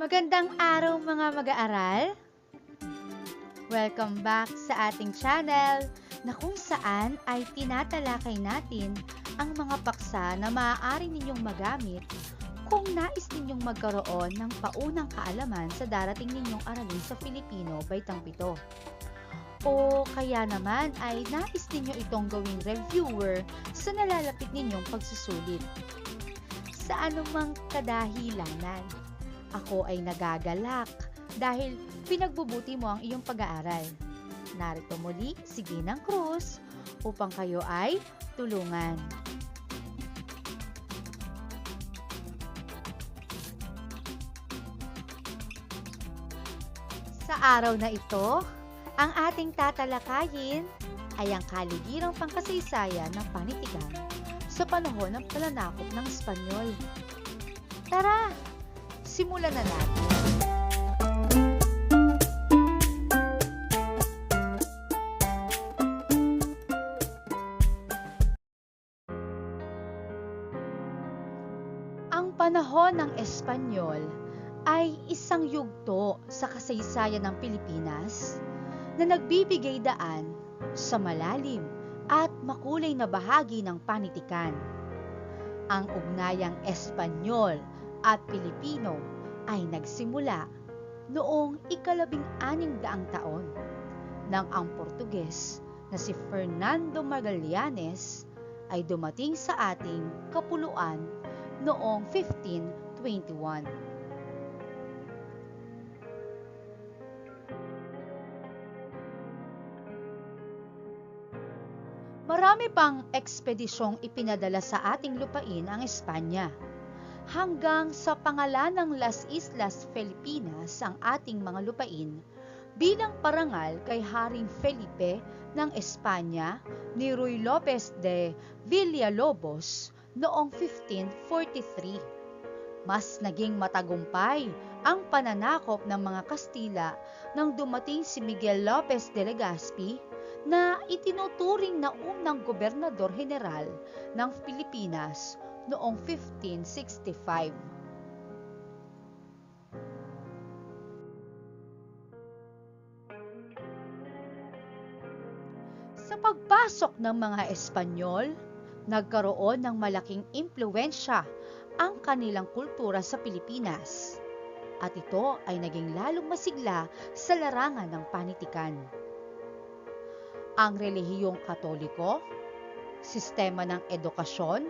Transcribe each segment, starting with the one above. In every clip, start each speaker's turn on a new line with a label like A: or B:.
A: Magandang araw mga mag-aaral! Welcome back sa ating channel na kung saan ay tinatalakay natin ang mga paksa na maaari ninyong magamit kung nais ninyong magkaroon ng paunang kaalaman sa darating ninyong aralin sa Filipino baitang pito. O kaya naman ay nais ninyo itong gawing reviewer sa nalalapit ninyong pagsusulit. Sa anumang kadahilanan, ako ay nagagalak dahil pinagbubuti mo ang iyong pag-aaral. Narito muli si Ginang Cruz upang kayo ay tulungan. Sa araw na ito, ang ating tatalakayin ay ang kaligirang pangkasaysayan ng panitikan sa panahon ng pananakop ng Espanyol. Tara, simulan na natin. Ang panahon ng Espanyol ay isang yugto sa kasaysayan ng Pilipinas na nagbibigay daan sa malalim at makulay na bahagi ng panitikan. Ang ugnayang Espanyol at Pilipino ay nagsimula noong ikalabing aning daang taon nang ang Portuges na si Fernando Magallanes ay dumating sa ating kapuluan noong 1521. Marami pang ekspedisyong ipinadala sa ating lupain ang Espanya. Hanggang sa pangalan ng Las Islas Filipinas ang ating mga lupain bilang parangal kay Haring Felipe ng Espanya ni Ruy Lopez de Villalobos noong 1543. Mas naging matagumpay ang pananakop ng mga Kastila nang dumating si Miguel Lopez de Legazpi na itinuturing na unang gobernador general ng Pilipinas noong 1565. Sa pagpasok ng mga Espanyol, nagkaroon ng malaking impluensya ang kanilang kultura sa Pilipinas. At ito ay naging lalong masigla sa larangan ng panitikan ang relihiyong katoliko, sistema ng edukasyon,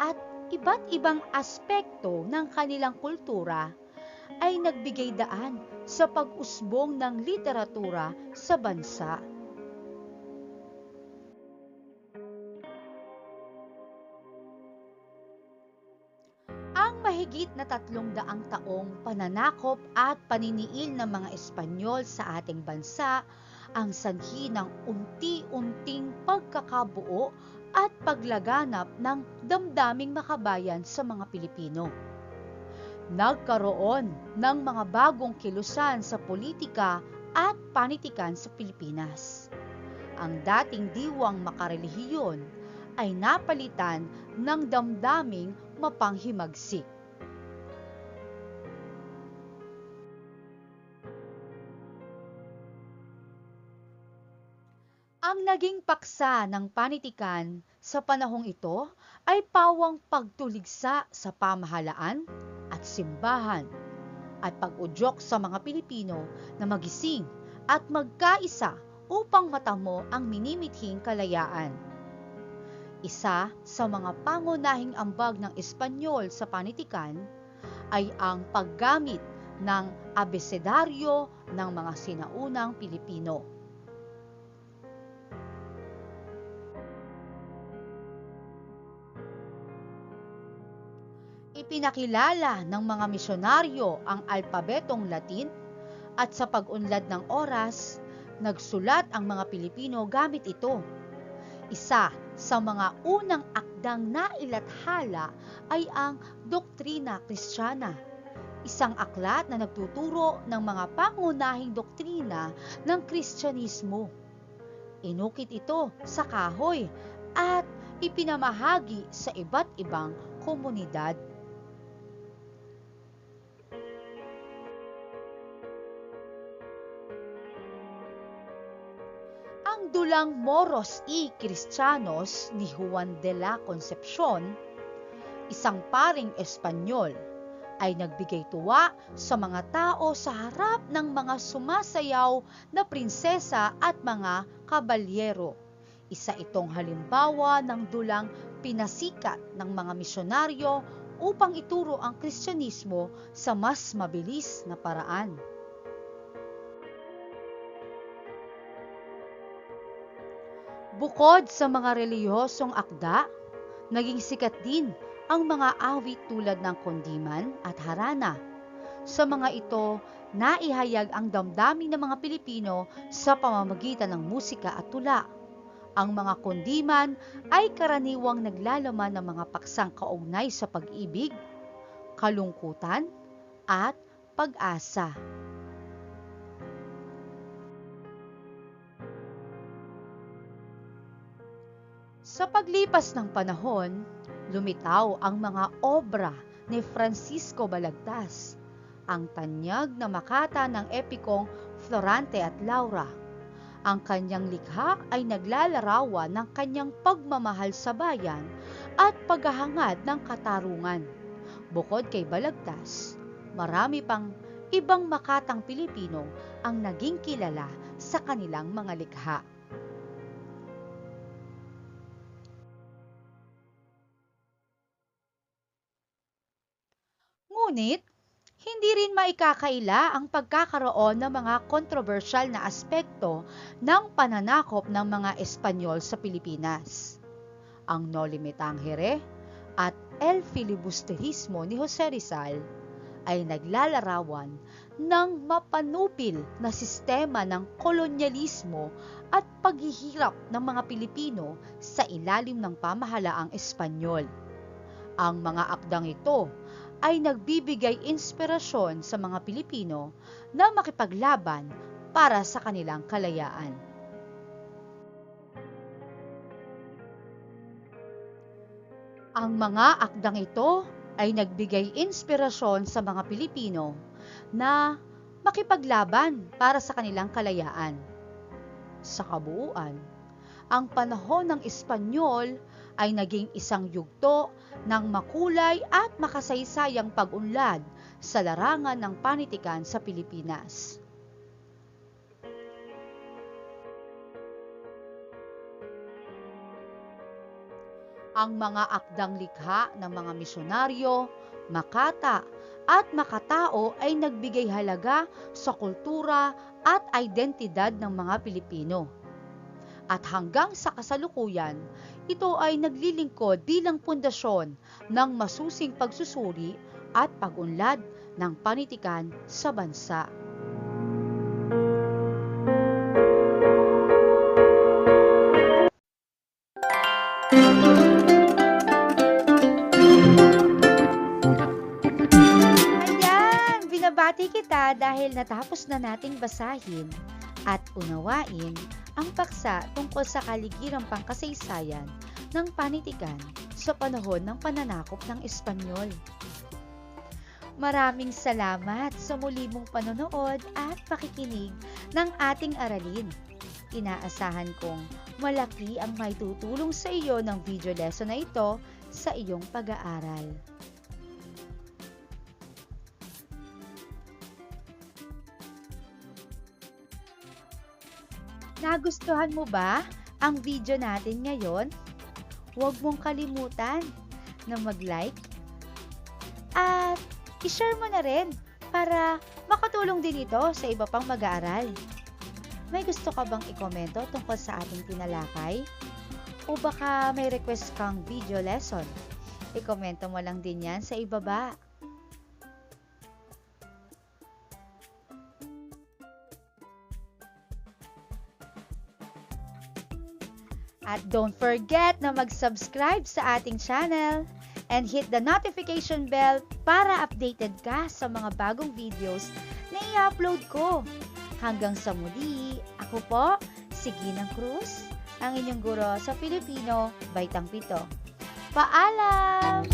A: at iba't ibang aspekto ng kanilang kultura ay nagbigay daan sa pag-usbong ng literatura sa bansa. Ang mahigit na tatlong daang taong pananakop at paniniil ng mga Espanyol sa ating bansa ang sanhi ng unti-unting pagkakabuo at paglaganap ng damdaming makabayan sa mga Pilipino. Nagkaroon ng mga bagong kilusan sa politika at panitikan sa Pilipinas. Ang dating diwang makarelihiyon ay napalitan ng damdaming mapanghimagsik. Ang naging paksa ng panitikan sa panahong ito ay pawang pagtuligsa sa pamahalaan at simbahan at pag-udyok sa mga Pilipino na magising at magkaisa upang matamo ang minimithing kalayaan. Isa sa mga pangunahing ambag ng Espanyol sa panitikan ay ang paggamit ng abesedaryo ng mga sinaunang Pilipino. Ipinakilala ng mga misyonaryo ang alpabetong Latin at sa pag-unlad ng oras, nagsulat ang mga Pilipino gamit ito. Isa sa mga unang akdang nailathala ay ang Doktrina Kristiyana, isang aklat na nagtuturo ng mga pangunahing doktrina ng Kristyanismo. Inukit ito sa kahoy at ipinamahagi sa iba't ibang komunidad. Dulang Moros y Cristianos ni Juan de la Concepcion, isang paring Espanyol, ay nagbigay tuwa sa mga tao sa harap ng mga sumasayaw na prinsesa at mga kabalyero. Isa itong halimbawa ng dulang pinasikat ng mga misyonaryo upang ituro ang Kristyanismo sa mas mabilis na paraan. Bukod sa mga relihiyosong akda, naging sikat din ang mga awit tulad ng kondiman at harana. Sa mga ito, naihayag ang damdamin ng mga Pilipino sa pamamagitan ng musika at tula. Ang mga kondiman ay karaniwang naglalaman ng mga paksang kaugnay sa pag-ibig, kalungkutan, at pag-asa. Sa paglipas ng panahon, lumitaw ang mga obra ni Francisco Balagtas, ang tanyag na makata ng epikong Florante at Laura. Ang kanyang likha ay naglalarawan ng kanyang pagmamahal sa bayan at paghahangad ng katarungan. Bukod kay Balagtas, marami pang ibang makatang Pilipino ang naging kilala sa kanilang mga likha. Ngunit, hindi rin maikakaila ang pagkakaroon ng mga kontrobersyal na aspekto ng pananakop ng mga Espanyol sa Pilipinas. Ang Noli Me Tangere at El Filibusterismo ni Jose Rizal ay naglalarawan ng mapanupil na sistema ng kolonyalismo at paghihirap ng mga Pilipino sa ilalim ng pamahalaang Espanyol. Ang mga akdang ito ay nagbibigay inspirasyon sa mga Pilipino na makipaglaban para sa kanilang kalayaan. Ang mga akdang ito ay nagbigay inspirasyon sa mga Pilipino na makipaglaban para sa kanilang kalayaan. Sa kabuuan, ang panahon ng Espanyol ay naging isang yugto ng makulay at makasaysayang pag-unlad sa larangan ng panitikan sa Pilipinas. Ang mga akdang likha ng mga misyonaryo, makata at makatao ay nagbigay halaga sa kultura at identidad ng mga Pilipino. At hanggang sa kasalukuyan, ito ay naglilingkod bilang pundasyon ng masusing pagsusuri at pag-unlad ng panitikan sa bansa. Ayan! Binabati kita dahil natapos na nating basahin at unawain ang paksa tungkol sa kaligirang pangkasaysayan ng panitikan sa panahon ng pananakop ng Espanyol. Maraming salamat sa muli mong panonood at pakikinig ng ating aralin. Inaasahan kong malaki ang may tutulong sa iyo ng video lesson na ito sa iyong pag-aaral. Nagustuhan mo ba ang video natin ngayon? Huwag mong kalimutan na mag-like at i-share mo na rin para makatulong din ito sa iba pang mag-aaral. May gusto ka bang ikomento tungkol sa ating tinalakay? O baka may request kang video lesson? Ikomento mo lang din yan sa ibaba. At don't forget na mag-subscribe sa ating channel and hit the notification bell para updated ka sa mga bagong videos na i-upload ko. Hanggang sa muli, ako po, si Ginang Cruz, ang inyong guro sa Filipino, Baitang Pito. Paalam!